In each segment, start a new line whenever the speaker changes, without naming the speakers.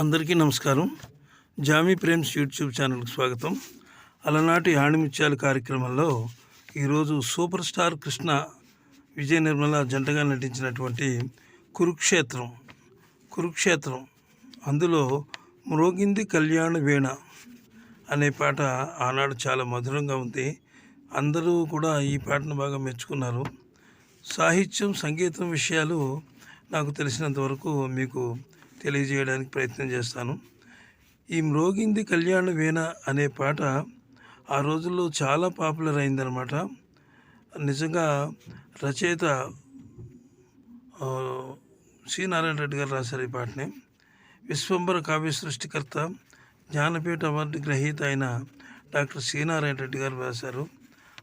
అందరికీ నమస్కారం. Jamie Prem's YouTube ఛానల్కి స్వాగతం. అలనాటి ఆణిముత్యాల కార్యక్రమంలో ఈరోజు సూపర్ స్టార్ కృష్ణ విజయ నిర్మల జంటగా నటించినటువంటి కురుక్షేత్రం కురుక్షేత్రం అందులో మ్రోగింది కళ్యాణ వీణ అనే పాట ఆనాడు చాలా మధురంగా ఉంది. అందరూ కూడా ఈ పాటను బాగా మెచ్చుకున్నారు. సాహిత్యం సంగీతం విషయాలు నాకు తెలిసినంత వరకు మీకు తెలియజేయడానికి ప్రయత్నం చేస్తాను. ఈ మ్రోగింది కళ్యాణ వీణ అనే పాట ఆ రోజుల్లో చాలా పాపులర్ అయిందనమాట నిజంగా రచయిత సి నారాయణ రెడ్డి గారు రాశారు ఈ పాటని. విశ్వంబర కావ్య సృష్టికర్త జ్ఞానపీఠ అవార్డు గ్రహీత అయిన డాక్టర్ సి నారాయణ రెడ్డి గారు రాశారు.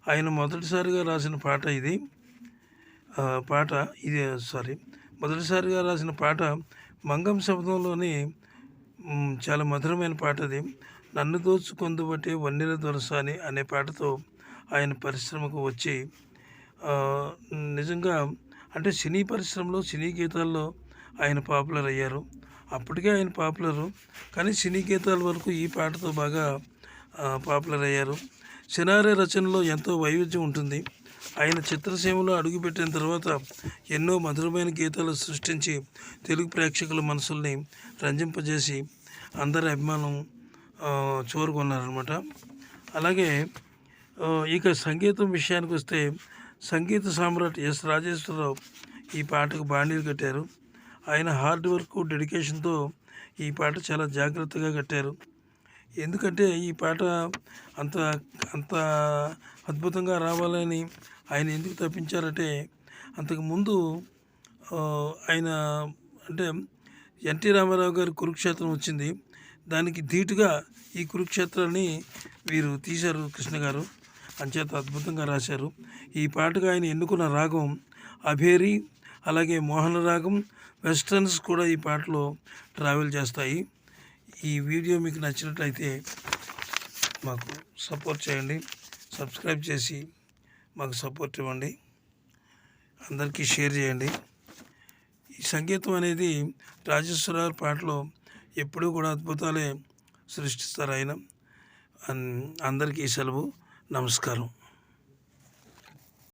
ఆయన మొదటిసారిగా రాసిన పాట ఇది. పాట ఇది సారీ. మొదటిసారిగా రాసిన పాట మంగం శబ్దంలోని చాలా మధురమైన పాట అది నన్ను దోచుకొందు బట్టి వన్నెల దొరసాని అనే పాటతో ఆయన పరిశ్రమకు వచ్చి నిజంగా అంటే సినీ పరిశ్రమలో సినీ గీతాల్లో ఆయన పాపులర్ అయ్యారు అప్పటికే ఆయన పాపులరు కానీ సినీ గీతాల వరకు ఈ పాటతో బాగా పాపులర్ అయ్యారు సినారే రచనలో ఎంతో వైవిధ్యం ఉంటుంది. ఆయన చిత్రసీమలో అడుగుపెట్టిన తర్వాత ఎన్నో మధురమైన గీతాలు సృష్టించి తెలుగు ప్రేక్షకుల మనసుల్ని రంజింపజేసి అందరి అభిమానం చూరుకున్నారనమాట అలాగే ఇక సంగీతం విషయానికి వస్తే సంగీత సామ్రాట్ ఎస్ రాజేశ్వరరావు ఈ పాటకు బాణీలు కట్టారు. ఆయన హార్డ్ వర్క్ డెడికేషన్తో ఈ పాట చాలా జాగ్రత్తగా కట్టారు. ఎందుకంటే ఈ పాట అంత అంత అద్భుతంగా రావాలని ఆయన ఎందుకు తప్పించారంటే అంతకుముందు ఆయన అంటే ఎన్టీ రామారావు గారి కురుక్షేత్రం వచ్చింది. దానికి ధీటుగా ఈ కురుక్షేత్రాన్ని వీరు తీశారు కృష్ణ గారు. అంచేత అద్భుతంగా రాశారు. ఈ పాటకు ఆయన ఎన్నుకున్న రాగం అభేరి అలాగే మోహన రాగం వెస్టర్న్స్ కూడా ఈ పాటలో ట్రావెల్ చేస్తాయి. ఈ వీడియో మీకు నచ్చినట్లయితే మాకు సపోర్ట్ చేయండి సబ్స్క్రైబ్ చేసి మాకు సపోర్ట్ ఇవ్వండి. అందరికీ షేర్ చేయండి. ఈ సంగీతం అనేది రాజేశ్వరరావు పాటలో ఎప్పుడూ కూడా అద్భుతాలే సృష్టిస్తారు ఆయన అన్- అందరికీ సెలవు. నమస్కారం.